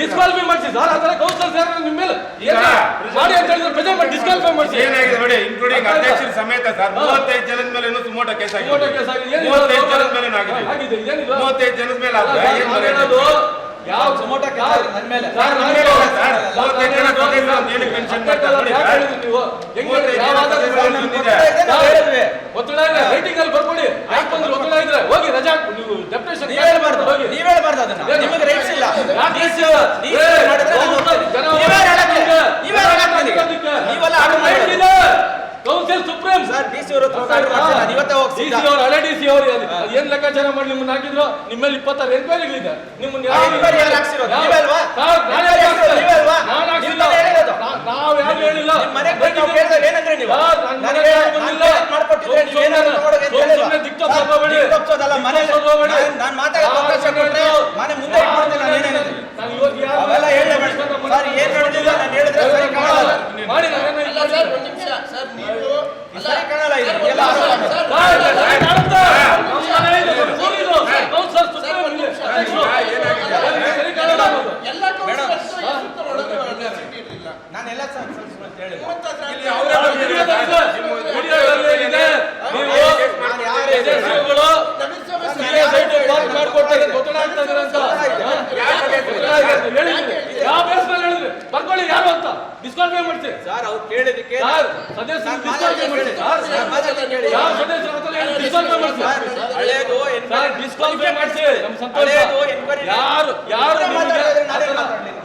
Disqualify ಮಾಡಿಸಿ sir ಆ ಥರ ಕೌನ್ಸಿಲ್ ಸರ್ ನಿಮ್ಮ ಮೇಲೆ? ಏನು? ಮಾಡಿ ಅಂತ ಹೇಳಿದ್ರೆ ಪ್ರೆಸೆಂಟ್ ಮಾಡಿ ಡಿಸ್ಕ್ವಾಲಿಫೈ ಮಾಡಿಸಿ. ಏನಾಗಿದೆ ನೋಡಿ ಇನ್ಕ್ಲೂಡಿಂಗ್ ಅಧ್ಯಕ್ಷರ ಸಮೇತ ಸರ್ ಮೂವತ್ತೈದು ಜನದ ಮೇಲೆ ಕೇಸ್ ಸುಮೋಟೋ ಆಗಿದೆ. ಕೇಸ್ ಆಗಿದೆ. ಏನಿದು? ಮೂವತ್ತೈದು ಜನದ ಮೇಲೆ ಆಗಿದೆ? ಮೂವತ್ತೈದು ಜನದ ಮೇಲೆ ಆಗಿದೆ ಯಾವ ಕೇಸ್ ನನ್ನ ಮೇಲೆ. ಒತ್ತಡ ರೈಟಿಂಗ್ ಅಲ್ಲಿ ಬರ್ಕೊಳ್ಳಿ ಯಾಕೆ ಬಂದ್ರೆ ಒತ್ತಡ ಇದ್ರೆ ಹೋಗಿ ರಜಾ ನೀವು ಡೆಪ್ರೆಷನ್ ನೀವ್ ಹೇಳ್ಬಾರ್ದು ಹೋಗಿ. ನೀವ್ ಹೇಳ್ಬಾರ್ದು ಅದನ್ನ. ನಿಮಗೆ ರೈಟ್ಸ್ ಇಲ್ಲ ಯಾಕೆ DC ಇಲ್ಲ? DC ಏ, ಮಾಡಿದ್ರೆ ನಾನು ಹೋಗ್ತೀನಿ. ಜನ ನೀವೇ ಹೇಳಕ್ಕೆ ಹೋಗ್ತಾರೆ. ನೀವೇ ಹೇಳಕ್ಕೆ ನನಗೆ. ನೀವೆಲ್ಲ ಆರ್ಡರ್ ಮಾಡಿ council supreme sir D C ಅವರು ಹಳೆ ಡಿ ಸಿ ಅವರು ಏನ್ ಲೆಕ್ಕಾಚಾರ ಮಾಡಿ ನಿಮ್ಮನ್ನ ಹಾಕಿದ್ರು? ನಿಮ್ಮಲ್ಲಿ ಇಪ್ಪತ್ತಾರು ಎನ್ಕ್ವೈರಿಗಳಿದೆ. ನಿಮ್ಮನ್ನ ನಾವ್ ಯಾರು ಹೇಳಿಲ್ಲ ನಾನೇ enquiry ಹಾಕ್ಸಿರೋದು ನೀವೇ ಅಲ್ವಾ? ನಾನು ಹಾಕ್ಸಿಲ್ಲ. ನಿಮ್ಮನ್ನೇ ಹೇಳಿರೋದು. ನಾ- ನಾವು ಯಾರು ಹೇಳಿಲ್ಲ ನಿಮ್ ಮನೆಗೆ ಬಂದು ನಾವು ಕೇಳಿದಾಗ ಏನಂದ್ರೆ ನೀವು? ಸರ್, ನನ್ನ ನನಗೆ ಮನೆಗೆ ನಾನು ಬಂದಿಲ್ಲ. ಕೇಳಕ್ ಮಾಡ್ಕೊಟ್ಟಿದ್ರೆ ನೀವು ಸುಮ್ನೆ- ಏನಾದ್ರು ತಗೊಳಗೆ ಅಂತ ಹೇಳಿಲ್ವಾ? ಸುಮ್ನೆ ದಿಕ್ಕು ಸರ್, ತಪ್ಪಾಗಬೇಡಿ. ದಿಕ್ಕು ತಪ್ಸೋದಲ್ಲ, ಮನೇಲಿ- ದಿಕ್ಕು ತಪ್ಪಾಗಬೇಡಿ. ನಾನ್- ನಾನ್ ಮಾತಾಡೋಕೆ ಅವಕಾಶ ಕೊಟ್ರೆ ಮನೆ ಮುಂದೆ ಇಟ್ಕೊಳ್ತೀನಿ ನಾನು ಏನೇನಿದೆ. ನಾನು ಇವಾಗ ಯಾರು- ಅವೆಲ್ಲ ಹೇಳಬೇಡಿ. ಸರ್, ಏನ್ ನಡೆದಿಲ್ಲ ನಾನು ಹೇಳಿದ್ರೆ ಸರಿ ಕಾಣಲ್ಲ. ಮಾಡಿ ನಾವೇನೋ ಅಲ್ಲ ಸರ್ ಒಂದ್ ನಿಮಿಷ ಸರ್ ನೀವು ಇದು ಸರಿ ಕಾಣಲ್ಲ ಇದು. ಎಲ್ಲ ಆರೋಪ ಮಾಡಿ. ಸರ್, ಸರ್, ಮಾಡುತ್ತಾ? ನಮ್ಮ ಮನೆ ಇದೆ, ನಮ್ಮ ಊರು ಇದು. ಹೌದು ಸರ್, ಸುಪ್ರೀಂ ಇಲ್ಲಿ. ಅಧ್ಯಕ್ಷರು. ಸರಿ ಕಾಣಲ್ಲ ಅನ್ನೋದು. ಎಲ್ಲ ಕೌನ್ಸಿಲರ್ಸ್ ಎಷ್ಟು ಒಳಗೆ ಒಳಗೆ ಸೀಟ್ ಇರ್ಲಿಲ್ಲ ನಾನು ಎಲ್ಲ ಸರ್ ಸರ್ ಸುಮ್ಮನೆ ಅಂತ ಹೇಳಿಲ್ಲ. ಮೂವತ್ತದ್ರಲ್ಲಿ ಅದು ವಿಡಿಯೋದಲ್ಲಿ- ವಿಡಿಯೋದಲ್ಲಿ ಇದೆ. ನೀವು ನಾನು ಯಾರು ಸದಸ್ಯರುಗಳು ನಗರಸಭೆ CA ಸೈಟ್ ಪಾರ್ಕ್ ಮಾಡ್ಕೊಡ್ತಾರೆ, ಗೊತ್ತಡ ಆಗ್ತಾ ಇದ್ದಾರೆ ಅಂತ. ಯಾವ ಬೇಸ್ ಮೇಲೆ ಹೇಳಿದ್ರಿ? ಬರ್ಕೊಳ್ಳಿ ಯಾರು ಅಂತ? ಡಿಸ್ಕ್ವಾಲಿಫೈ ಸರ್ ಅವ್ರು ಕೇಳಿದಕ್ಕೆ ಸರ್ ಸದಸ್ಯರು ಡಿಸ್ಕ್ವಾಲಿಫೈ ಮಾಡಿ ಸರ್. ಯಾವ ಸದಸ್ಯರು ಹೇಳಿ ಡಿಸ್ಕ್ವಾಲಿಫೈ ಸರ್ ಡಿಸ್ಕ್ವಾಲಿಫೈ ನಮ್ಮ ಸಂತೋಷ. ಯಾರು ಯಾರು ನಿಮ್ಗೆ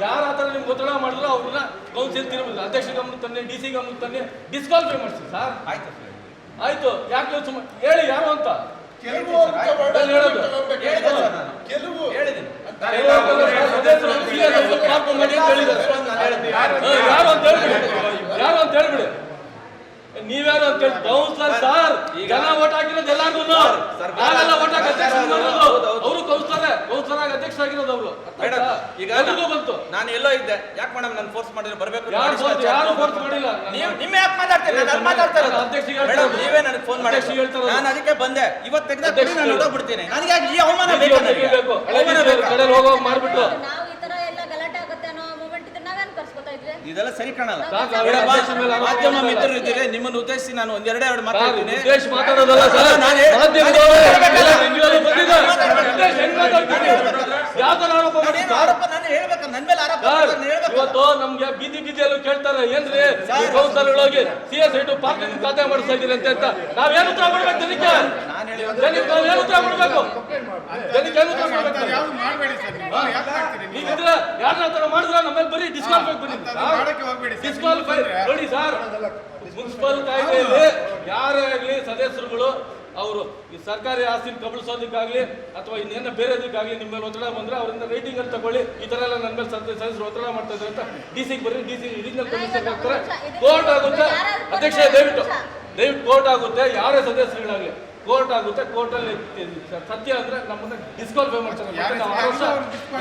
ಯಾರು ಆತರ ನಿಮ್ಗೆ ಒತ್ತಡ ಮಾಡಿದ್ರು ಅವ್ರನ್ನ ಕೌನ್ಸಿಲ್ ತಿರುಗಿದ್ರು. ಅಧ್ಯಕ್ಷ ಗಮನಕ್ಕೆ ತನ್ನಿ ಡಿ ಸಿ ತನ್ನಿ ಡಿಸ್ಕ್ವಾಲಿಫೈ ಮಾಡಿಸಿ ಸರ್. ಆಯ್ತು ಆಯ್ತು ಯಾಕೆ ಸುಮ್ಮ ಹೇಳಿ ಯಾರು ಅಂತ? ಕೆಲವು. ಕೆಲವು ಯಾರು ಅಂತ ಹೇಳ್ಬಿಡಿ ಯಾರು ಅಂತ ಹೇಳ್ಬಿಡಿ ನೀವ್ಯಾರು ಅಂತ ಹೇಳಿ ಕೌನ್ಸಿಲರ್ ಸರ್. ಜನ ಓಟ್ ಹಾಕಿರೋದು ಎಲ್ಲಾರ್ಗು ನಾವೆಲ್ಲ ಓಟ್ ಹಾಕಿ. ಅವರು ಕೌನ್ಸಿಲರ್ ಕೌನ್ಸಿಲರ್ ಆಗಿ ಅಧ್ಯಕ್ಷ ಆಗಿರೋದು ಅವರು. ಮೇಡಮ್, ಈಗ ಎಲ್ರಿಗೂ ಬಂತು. ನಾನು ಎಲ್ಲೋ ಇದ್ದೆ. ಯಾಕೆ ಮೇಡಮ್ ನಾನು ಫೋರ್ಸ್ ಮಾಡಿದ್ರೆ ಬರಬೇಕು ಯಾರು ಫೋರ್ಸ್ ಯಾರು ಫೋರ್ಸ್ ಮಾಡಿಲ್ಲ? ನೀವು ನಿಮ್ಮ ಯಾಕೆ ಮಾತಾಡ್ತೀರಿ ನಾನು ಮಾತಾಡ್ತಾ ಇರೋದು ನಾನು ಅಧ್ಯಕ್ಷಿಗೆ ಮೇಡಮ್ ನೀವೇ ನನಗೆ ಫೋನ್ ಮಾಡಿ ಅಧ್ಯಕ್ಷಿಗೆ ಹೇಳ್ತಾ ನಾನು ಅದಕ್ಕೆ ಬಂದೆ. ಇವತ್ತು ತೆಗೆದ ನಾನು ಹೇಳು. ಹೊರಟೋಗ್ಬಿಡ್ತೀನಿ ನನಗೆ ಯಾಕೆ ಈ ಅವಮಾನ ಬೇಕು ಅವಮಾನ ಬೇಕು ಅವಮಾನ ಬೇಕಾ? ಕಡೆ ಹೋಗೋ ಮಾಡ್ಬಿಟ್ಟು ನಾವು ಈ ತರ ಎಲ್ಲ ಗಲಾಟೆ ಆಗುತ್ತೆ ಅನ್ನೋ ಮೂಮೆಂಟ್ ಇದ್ರೆ ನಾವೇನ್ ಕರ್ಸ್ಕೊತಾ ಇದ್ವಿ ಇದೆಲ್ಲ ಸರಿ ಕಾಣಲ್ಲ. ಮಾಧ್ಯಮ ಮಿತ್ರರು ಇದ್ದೀರಿ ನಿಮ್ಮನ್ನು ಉದ್ದೇಶಿಸಿ ನಾನು ಒಂದೆರಡೇ ಎರಡು ಮಾತಾಡ್ತೀನಿ. ಉದ್ದೇಶ ಮಾತಾಡೋದಲ್ಲ ಸರ್. ನಾನು ಇವತ್ತು ನಮ್ಗೆ ಬೀದಿ ಬೀದಿಯಲ್ಲೂ ಕೇಳ್ತಾರೆ ಏನ್ರಿ? ಕೌನ್ಸಲ್ ಹೋಗಿ ಸಿ ಎಸ್ ಐಟು ಪಾರ್ಕಿಂಗ್ ಖಾತೆ ಮಾಡಿಸ್ತಾ ಇದೀರಿ ಅಂತ ನಾವ್ ನಾವೇನು ಉತ್ತರ ಕೊಡ್ಬೇಕು ಜನಕ್ಕೆ ಜನಕ್ಕೆ ನಾವು ಏನು ಉತ್ತರ ಕೊಡ್ಬೇಕು ಜನಕ್ಕೆ ಏನು ಉತ್ತರ ಕೊಡ್ಬೇಕು ಯಾವ್ದು ಮಾಡಬೇಡಿ ಸರ್ ನೀವು ನೀವು? ನೀವಿದ್ರೆ ಯಾರನ್ನ ತರ ಮಾಡಿದ್ರೆ ನಮ್ಮಲ್ಲಿ ಬರೀ ಡಿಸ್ಕ್ವಾಲಿಫೈ ಅಂತದ್ದು ಮಾಡಕ್ಕೆ ಹೋಗ್ಬೇಡಿ ಸರ್. ಡಿಸ್ಕ್ವಾಲಿಫೈ ನೋಡಿ ಸರ್ ಮುನ್ಸಿಪಲ್ ಕಾಯ್ದೆಯಲ್ಲಿ ಯಾರೇ ಆಗಲಿ ಸದಸ್ಯರುಗಳು ಅವರು ಈ ಸರ್ಕಾರಿ ಆಸ್ತಿನ ಕಬಳಿಸೋದಕ್ಕಾಗ್ಲಿ ಅಥವಾ ಇನ್ನೇನೋ ಬೇರೆದಕ್ಕಾಗ್ಲಿ ನಿಮ್ಮ ಮೇಲೆ ಒತ್ತಡ ಬಂದ್ರೆ ಅವರಿಂದ ರೈಟಿಂಗ್ ಅಲ್ಲಿ ತಗೊಳ್ಳಿ. ಈ ತರ ಎಲ್ಲ ನನ್ನ ಮೇಲೆ ಸದಸ್ಯರು ಒತ್ತಡ ಮಾಡ್ತಾ ಇದ್ದಾರೆ ಅಂತ ಡಿ ಸಿಗೆ ಬರೀ ಡಿ ಸಿ ರೀಜನಲ್ ಕಮಿಷನ್ ಹೋಗ್ತಾರೆ ಕೋರ್ಟ್ ಆಗುತ್ತೆ. ಅಧ್ಯಕ್ಷ ದಯವಿಟ್ಟು. ದಯವಿಟ್ಟು ಕೋರ್ಟ್ ಆಗುತ್ತೆ. ಯಾರೇ ಸದಸ್ಯರುಗಳಾಗಲಿ ಕೋರ್ಟ್ ಆಗುತ್ತೆ. ಕೋರ್ಟ್ ಅಲ್ಲಿ ಸತ್ಯ ಅಂದ್ರೆ ನಮ್ಮನ್ನ ಡಿಸ್ಕ್ವಾಲಿಫೈ ಮಾಡ್ತಾರೆ.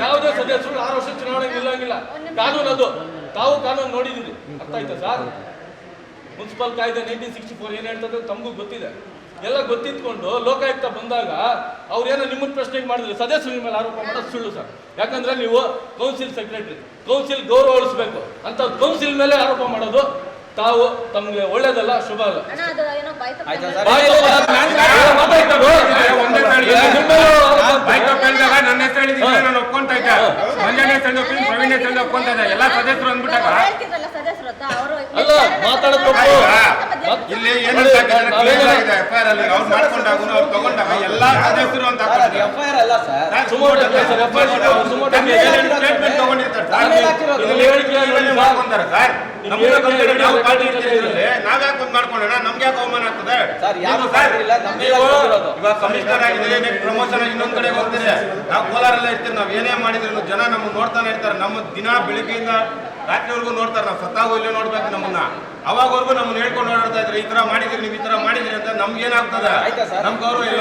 ಯಾವುದೇ ಸದಸ್ಯರು ಆರು ವರ್ಷ ಚುನಾವಣೆ ನಿಲ್ಲಂಗಿಲ್ಲ. ಕಾನೂನು ಅದು ತಾವು ಕಾನೂನು ನೋಡಿದ್ದೀರಿ. ಅರ್ಥ ಆಯ್ತಾ ಸರ್? ಮುನ್ಸಿಪಲ್ ಕಾಯ್ದೆ ನೈನ್ಟೀನ್ ಸಿಕ್ಸ್ಟಿ ಫೋರ್ ಏನ್ ಹೇಳ್ತದೆ ತಮಗೂ ಗೊತ್ತಿದೆ. ಎಲ್ಲ ಗೊತ್ತಿದ್ಕೊಂಡು ಲೋಕಾಯುಕ್ತ ಬಂದಾಗ ಅವ್ರೇನೋ ಪ್ರಶ್ನೆಗೆ ಪ್ರಶ್ನೆ ಮಾಡಿದ್ರು. ಸದಸ್ಯರ ಮೇಲೆ ಆರೋಪ ಮಾಡೋದು ಸುಳ್ಳು ಸರ್. ಯಾಕಂದ್ರೆ ನೀವು ಕೌನ್ಸಿಲ್ ಸೆಕ್ರೆಟರಿ ಕೌನ್ಸಿಲ್ ಗೌರವ ಉಳಿಸ್ಬೇಕು ಅಂತ ಕೌನ್ಸಿಲ್ ಮೇಲೆ ಆರೋಪ ಮಾಡೋದು ತಾವು ತಮ್ಗೆ ಒಳ್ಳೇದಲ್ಲ ಶುಭ ಅಲ್ಲ. ಅಣ್ಣ ಅದು ಒಪ್ಪಿನಿ ಪ್ರವೀಣ್ ಹೆಸರು ಒಪ್ಕೊಂತ ಎಲ್ಲ ಸದಸ್ಯರು ಅಂದ್ಬಿಟ್ಟಾಗ? ಅಲ್ಲ, ಮಾತಾಡೋದು. ಇಲ್ಲಿ ಏನು ಅಲ್ಲಿ ಅವ್ರು ಮಾಡ್ಕೊಂಡಾಗ ಅವ್ರು ತಗೊಂಡಾಗ ಎಲ್ಲಾ ಸದಸ್ಯರು ಅಂತ ಅಲ್ಲ ಸರ್. ತಗೊಂಡಿರ್ತಾರೆ ಮಾಡ್ಕೊಂತಾರೆ ಸರ್. ನಾವು ಪಾರ್ಟಿ ಬಂದ್ ನಮ್ಗೆ ಯಾಕೆ ಅವಮಾನ ಆಗ್ತದೆ. ಇವಾಗ ಕಮಿಷನರ್ ಆಗಿದ್ರೆ ನೆಕ್ಸ್ಟ್ ಪ್ರಮೋಷನ್ ಆಗಿ ಇನ್ನೊಂದ್ ಕಡೆ ಹೋಗ್ತೀರಿ. ನಾವು ಕೋಲಾರಲ್ಲ ಇರ್ತೀವಿ ನಾವ್ ಏನೇ ಮಾಡಿದ್ರು ಜನ ನಮ್ಮನ್ನ ನೋಡ್ತಾನೆ ಇರ್ತಾರೆ. ನಮ್ಮ ದಿನ ಬೆಳಿಗ್ಗೆಯಿಂದ ರಾತ್ರಿವರೆಗೂ ನೋಡ್ತಾರೆ ನಾವು ಸತ್ತಾಗೂ ಇಲ್ಲೇ ನೋಡ್ಬೇಕು ನಮ್ಮನ್ನ. ಅವಾಗವರೆಗೂ ನಮ್ಮನ್ನ ಹೇಳ್ಕೊಂಡು ಓಡಾಡ್ತಾ ಇದ್ರೆ ಈ ತರ ಮಾಡಿದ್ರಿ ನೀವು ಈ ತರ ಮಾಡಿದ್ರಿ ಅಂತ ನಮ್ಗೆ ಏನಾಗ್ತದೆ? ನಮ್ ಗೌರವ ಇಲ್ಲ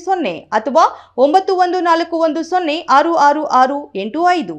ಸೊನ್ನೆ ಅಥವಾ ಒಂಬತ್ತು ಒಂದು ನಾಲ್ಕು ಒಂದು ಸೊನ್ನೆ ಆರು ಆರು ಆರು ಎಂಟು ಐದು.